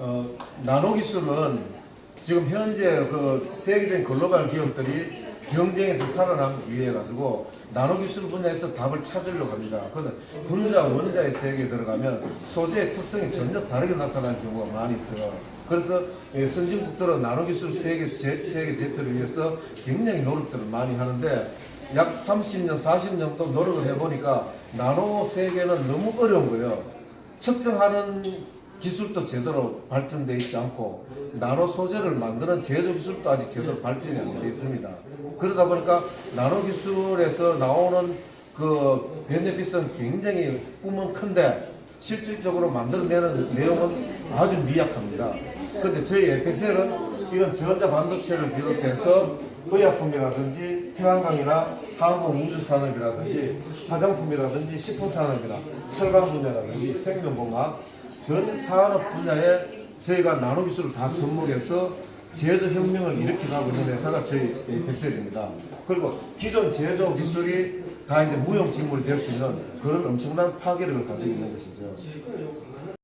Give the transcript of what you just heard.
어, 나노 기술은 지금 현재 그 세계적인 글로벌 기업들이 경쟁에서 살아남기 위해 가지고 나노 기술 분야에서 답을 찾으려고 합니다. 그런데 분자 원자의 세계에 들어가면 소재의 특성이 전혀 다르게 나타나는 경우가 많이 있어요. 그래서 예, 선진국들은 나노 기술 세계 제, 세계 제표를 위해서 굉장히 노력들을 많이 하는데 약 30년, 40년 정도 노력을 해보니까 나노 세계는 너무 어려운 거예요. 측정하는 기술도 제대로 발전되어 있지 않고 나노 소재를 만드는 제조 기술도 아직 제대로 발전이 안 되어 있습니다. 그러다 보니까 나노 기술에서 나오는 그 베네핏은 굉장히 꿈은 큰데 실질적으로 만들어내는 내용은 아주 미약합니다. 그런데 저희 에펙셀은 이런 전자 반도체를 비롯해서 의약품이라든지 태양광이나 항공 우주 산업이라든지 화장품이라든지 식품 산업이나 철강 분야라든지 생명공학 전 산업 분야에 저희가 나노 기술을 다 접목해서 제조 혁명을 일으켜 가고 있는 회사가 저희 백셀입니다. 그리고 기존 제조 기술이 다 이제 무용지물이 될 수 있는 그런 엄청난 파괴력을 가지고 있는 것이죠.